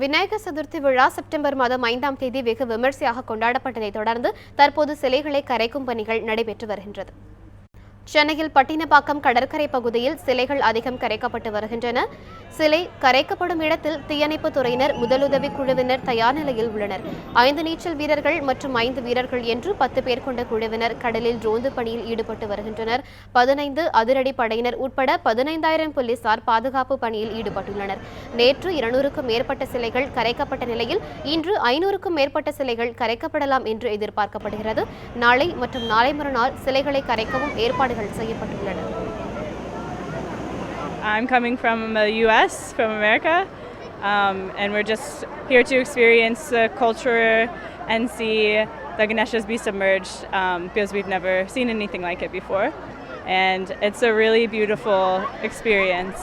விநாயகர் சதுர்த்தி விழா செப்டம்பர் மாதம் ஐந்தாம் தேதி வெகு விமர்சையாக கொண்டாடப்பட்டதை தொடர்ந்து தற்போது சிலைகளை கரைக்கும் பணிகள் நடைபெற்று வருகின்றது. சென்னையில் பட்டினப்பாக்கம் கடற்கரை பகுதியில் சிலைகள் அதிகம் கரைக்கப்பட்டு வருகின்றன. சிலை கரைக்கப்படும் இடத்தில் தீயணைப்பு துறையினர் முதலுதவி குழுவினர் தயார் நிலையில் உள்ளனர். ஐந்து நீச்சல் வீரர்கள் மற்றும் ஐந்து வீரர்கள் என்று பத்து பேர் கொண்ட குழுவினர் கடலில் ரோந்து பணியில் ஈடுபட்டு வருகின்றனர். பதினைந்து அதிரடி படையினர் உட்பட பதினைந்தாயிரம் போலீசார் பாதுகாப்பு பணியில் ஈடுபட்டுள்ளனர். நேற்று இருநூறுக்கும் மேற்பட்ட சிலைகள் கரைக்கப்பட்ட நிலையில் இன்று ஐநூறுக்கும் மேற்பட்ட சிலைகள் கரைக்கப்படலாம் என்று எதிர்பார்க்கப்படுகிறது. நாளை மற்றும் நாளை மறுநாள் சிலைகளை கரைக்கவும் ஏற்பாடு ஏற்பாடுகள் செய்யப்பட்டுள்ளன I'm coming from the US, from America, um, and we're just here to experience the culture and see the Ganeshas be submerged um, because we've never seen anything like it before. And it's a really beautiful experience.